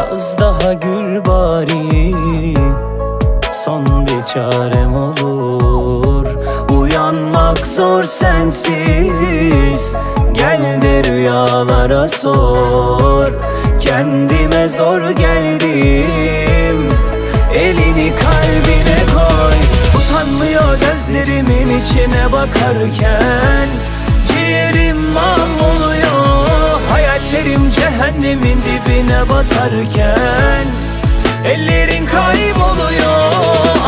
Biraz daha gül bari. Son bir çarem olur. Uyanmak zor sensiz. Gel de rüyalara sor. Kendime zor geldim. Elini kalbine koy. Utanmıyor gözlerimin içine bakarken. Ciğerim mahvoluyor Hayallerim cehennemin dibine batarken Ellerin kayboluyor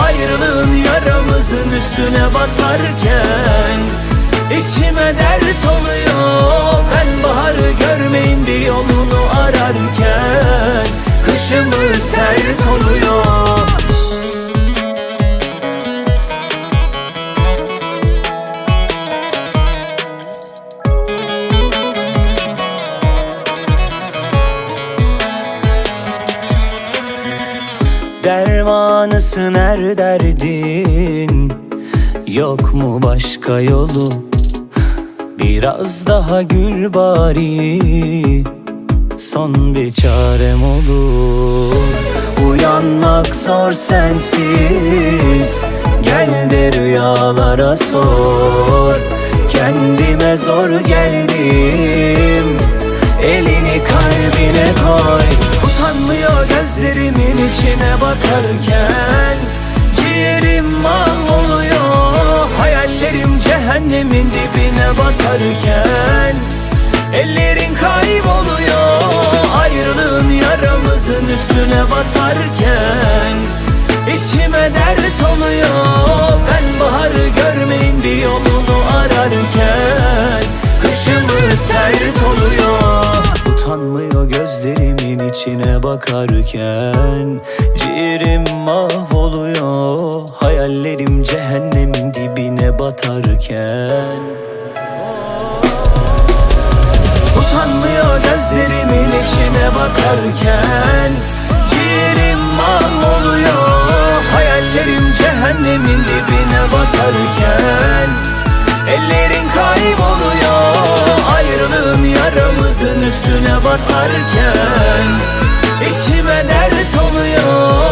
Ayrılığın yaramızın üstüne basarken İçime dert oluyor Ben baharı görmeyince yolunu ararken Yok mu başka yolu? Biraz daha gül bari. Son bir çarem olur. Uyanmak zor sensiz. Gel de rüyalara sor. Kendime zor geldim. Elini kalbine koy. Utanmıyor gözlerimin içine bakarken. Ciğerim Hayallerim cehennemin dibine batarken Ellerin kayboluyor Ayrılığın yaramızın üstüne basarken İçime dert oluyor Ben baharı görmeyin bir yolunu ararken Kışımı sert oluyor. Utanmıyor gözlerimin içine bakarken Ciğerim mahvoluyor Hayallerim batarken. Utanmıyor gözlerimin içine bakarken. Ciğerim mahvoluyor Hayallerim cehennemin dibine batarken Ellerin kayboluyor Ayrılığın yaramızın üstüne basarken. İçime dert oluyor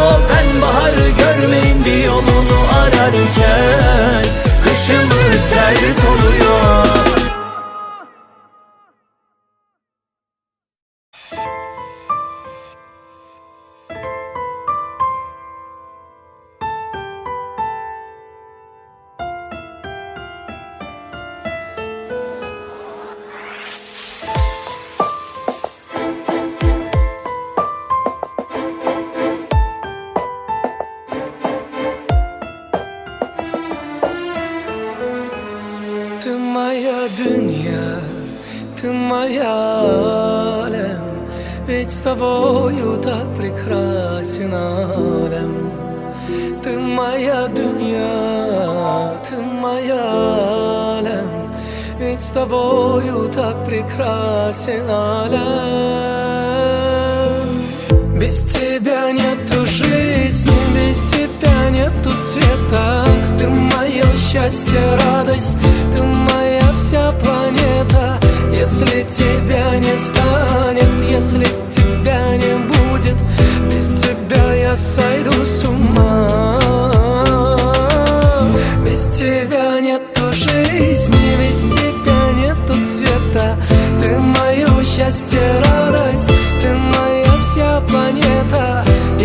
Ведь с тобою так прекрасен алем Ты моя дунья, ты моя алем Ведь с тобою так прекрасен алем Без тебя нету жизни, без тебя нету света. Ты мое счастье, радость, ты моя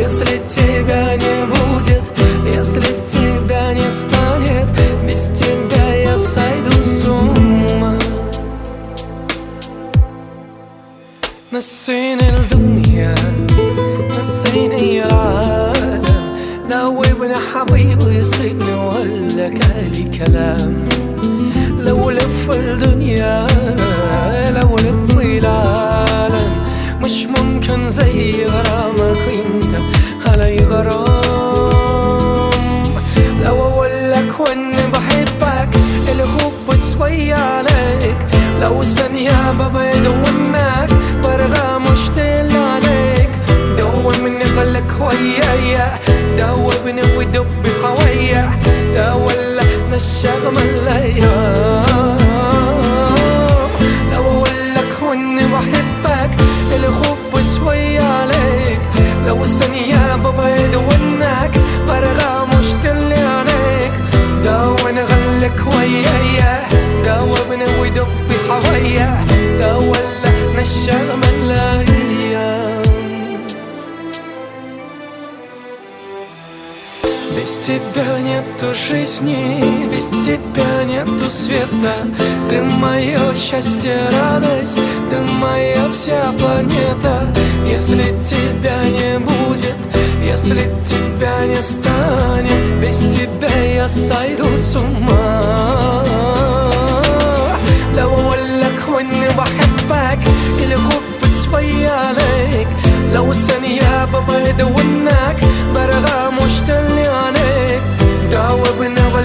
Если тебя не будет, если тебя не станет Без тебя я сойду с ума نسيني الدنيا نسيني العالم ناوبني حبيبي يصيبني ولا كالي كلام لو لف الدنيا وصلا يا بابا يدومك برغى مشتل عليك. دومني خلك ويايا داوبني ودبي حويا تولى نشاط ملايا لو أقول واني بحبك عليك. لو ثانية بابا غلك тебя нету жизни, без тебя нету света. Ты мое счастье, радость, ты моя вся планета. Если тебя не будет, если тебя не станет Без тебя я сойду с ума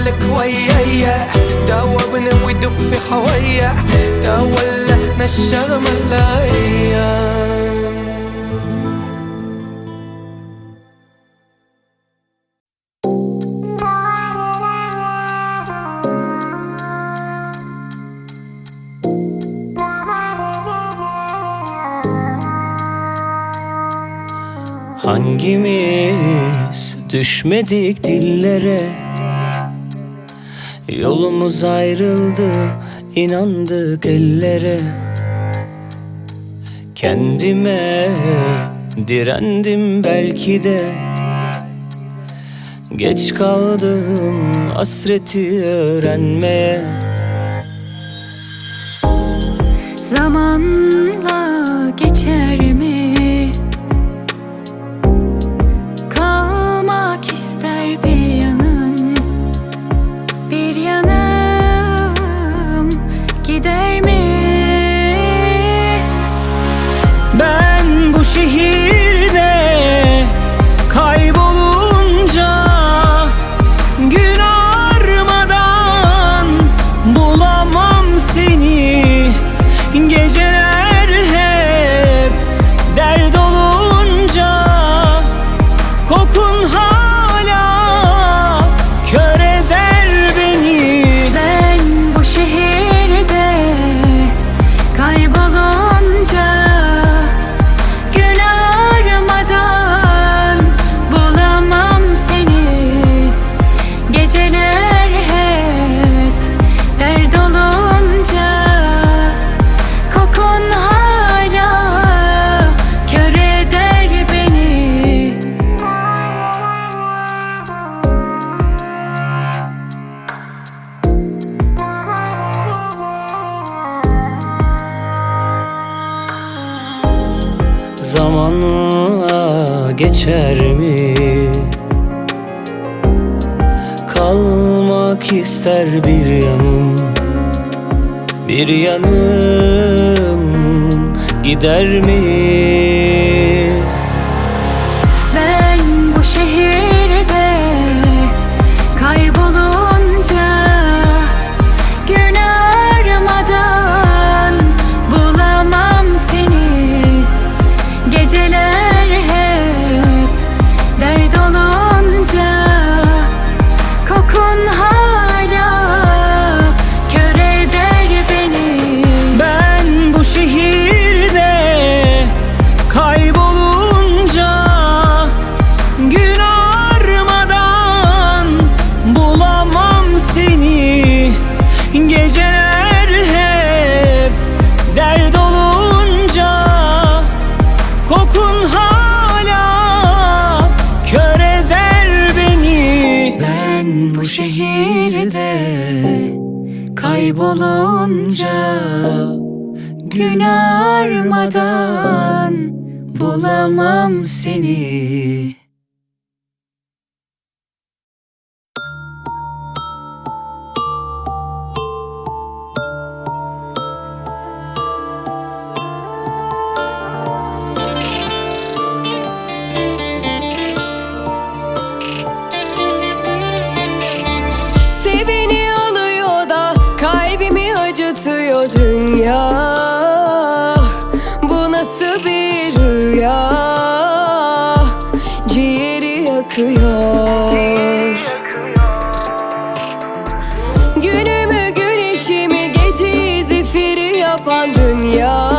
داوبنا ولك ويايا داوبنا ويدب حوايا داولنا الشغم الايام Hangimiz düşmedik dillere Yolumuz ayrıldı inandık ellere. Kendime direndim belki de. Geç kaldım hasreti öğrenmeye. Zamanla geçer mi? Ben bu Kalmak ister bir yanım Bir yanım gider mi? Kaybolunca Gün armadan bulamam seni yapan dünya